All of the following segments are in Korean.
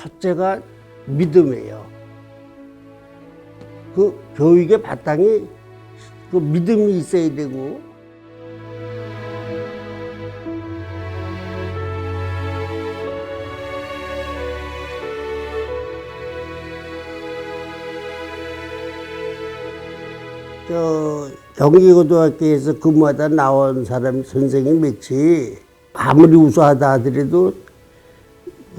첫째가 믿음이에요. 그 교육의 바탕이 그 믿음이 있어야 되고 저 경기고등학교에서 근무하다 나온 사람 선생님 몇이 아무리 우수하다 하더라도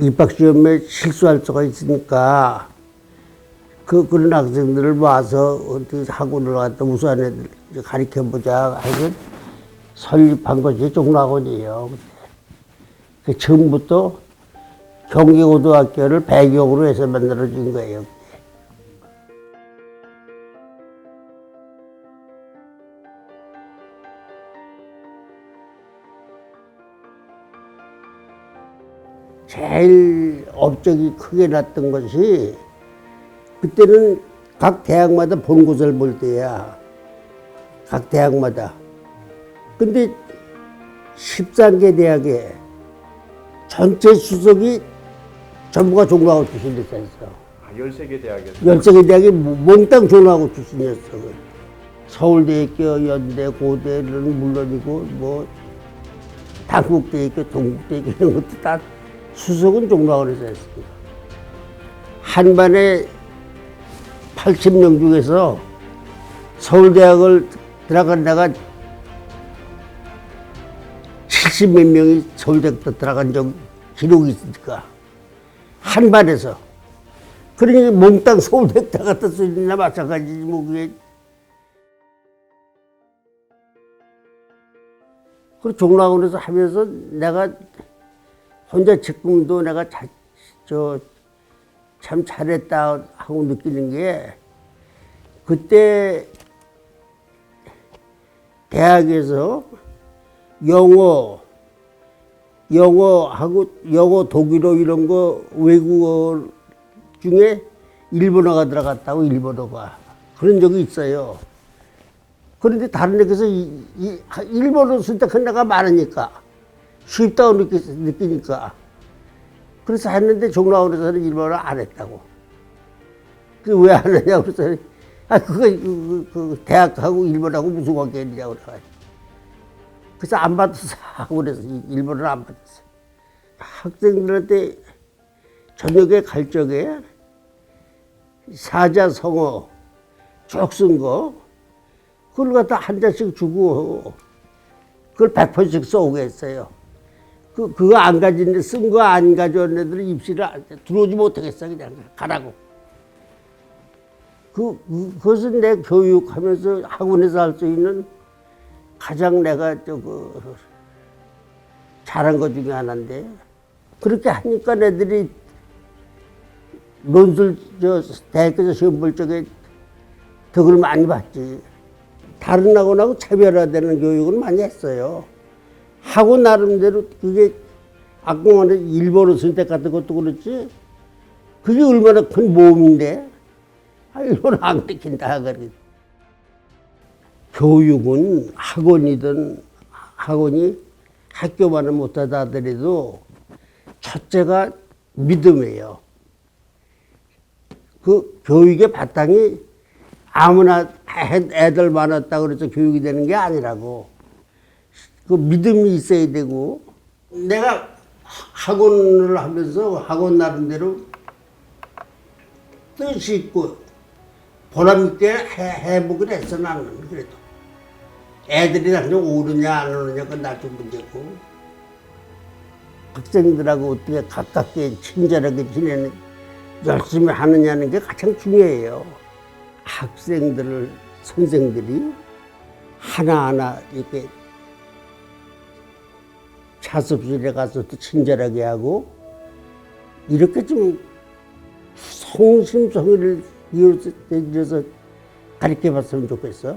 입학시험에 실수할 수가 있으니까 그 그런 학생들을 모아서 어떻게 학원을 갔다 우수한 애들 가르쳐 보자 해서 설립한 것이 종락원이에요. 그 처음부터 경기고등학교를 배경으로 해서 만들어진 거예요. 제일 업적이 크게 났던 것이 그때는 각 대학마다 본고사를 볼 때야. 각 대학마다. 근데 13개 대학에 전체 수석이 전부가 종로하고 출신이었어. 아, 13개 대학에서 13개 대학이 몽땅 종로하고 출신이었어. 서울대학교, 연대, 고대는 물론이고 뭐 당국대학교, 동국대학교 이런 것도 다 수석은 종로학원에서 했습니다. 한 반에 80명 중에서 서울대학을 들어간 데가 70몇 명이 서울대 들어간 적 기록이 있으니까 한 반에서 그러니 몽땅 서울대 들어갔다 소리나 마찬가지지 뭐 그게 그 종락원에서 하면서 내가 혼자 지금도 내가 자, 저, 참 잘했다 하고 느끼는 게 그때 대학에서 영어, 영어하고 영어, 독일어 이런 거 외국어 중에 일본어가 들어갔다고 일본어가 그런 적이 있어요. 그런데 다른 데서 일본어 선택한 데가 많으니까 쉽다고 느끼, 느끼니까 그래서 했는데 종로원에서는 일본어 안 했다고. 그 왜안 하냐고 그래서 아 그거 그, 그, 그 대학하고 일본하고 무슨 관계 있냐고 그래. 그래서 안 받았어 학원에서 일본어를 안 받았어. 학생들한테 저녁에 갈 적에 사자성어 쭉 쓴 거 그걸 갖다 한 잔씩 주고 그걸 100%씩 써오게 했어요. 그, 그거 안 가진, 쓴 거 안 가져온 애들은 입시를 안- 들어오지 못하겠어, 그냥. 가라고. 그, 그- 그것은 내 교육하면서 학원에서 할 수 있는 가장 내가 저, 그, 잘한 것 중에 하나인데, 그렇게 하니까 애들이 논술, 저, 대학교에서 시험 볼 적에 덕을 많이 봤지. 다른 학원하고 차별화되는 교육을 많이 했어요. 하고 나름대로 그게 말한 일본어 선택 같은 것도 그렇지 그게 얼마나 큰 모험인데 아, 일본어 안 듣긴다 그래. 교육은 학원이든 학원이 학교만은 못하다 하더라도 첫째가 믿음이에요. 그 교육의 바탕이 아무나 애- 애들 많았다 그래서 교육이 되는 게 아니라고. 그 믿음이 있어야 되고 내가 학원을 하면서 학원 나름대로 뜻이 있고 보람 있게 해, 해보긴 했어 나는 그래도 애들이 나중에 오느냐 안 그건 나중 문제고 학생들하고 어떻게 가깝게 친절하게 지내는 열심히 하느냐는 게 가장 중요해요. 학생들을 선생들이 하나하나 이렇게 차습실에 가서 또 친절하게 하고 이렇게 좀 성심성의를 이어서 가르쳐 봤으면 좋겠어.